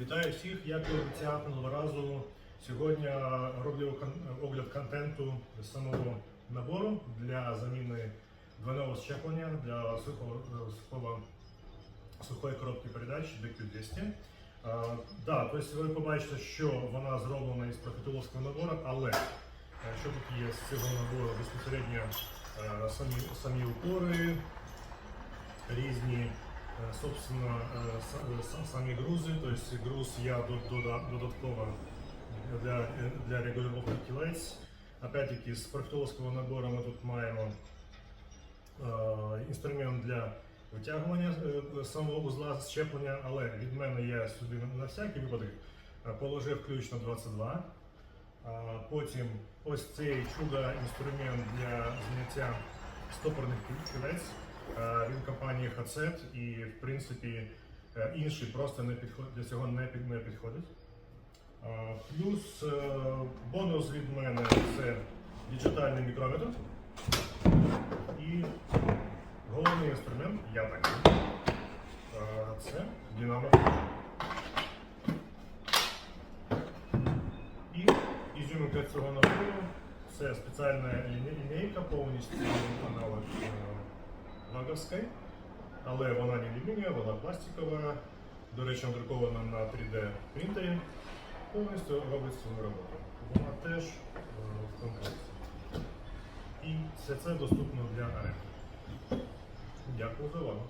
Вітаю всіх, як і обіцяв минулого разу. Сьогодні роблю огляд контенту самого набору для заміни двойного щеплення для сухого, сухого, сухої коробки передач DQ200. А, да, тобто ви побачите, що вона зроблена із профітоловського набору, але е, що тут є з цього набору безпосередньо е, самі, самі упори, різні собственно, е, с- самі грузи, тобто груз я до- додатково для, е, для регулювання кілець. Опять-таки з профітоловського набору ми тут маємо е, інструмент для витягування е, самого узла щеплення, але від мене я сюди на- всякий випадок е, положив ключ на 22. Потім ось цей чудо інструмент для зняття стопорних кілець. Е, Він компанії Hotset і в принципі е, інший просто не підход, для цього не, під, не підходить. Плюс е, бонус від мене це діджитальний мікрометр. І головний інструмент, я так. Це динамо. І ізюминка цього набору це спеціальна лінійка, повністю аналог е, ваговської, але вона не алюмінієва, вона пластикова. До речі, надрукована на 3D принтері. Повністю робить свою роботу. Вона теж е, в комплекті. І все це доступно для оренди. Дякую за увагу.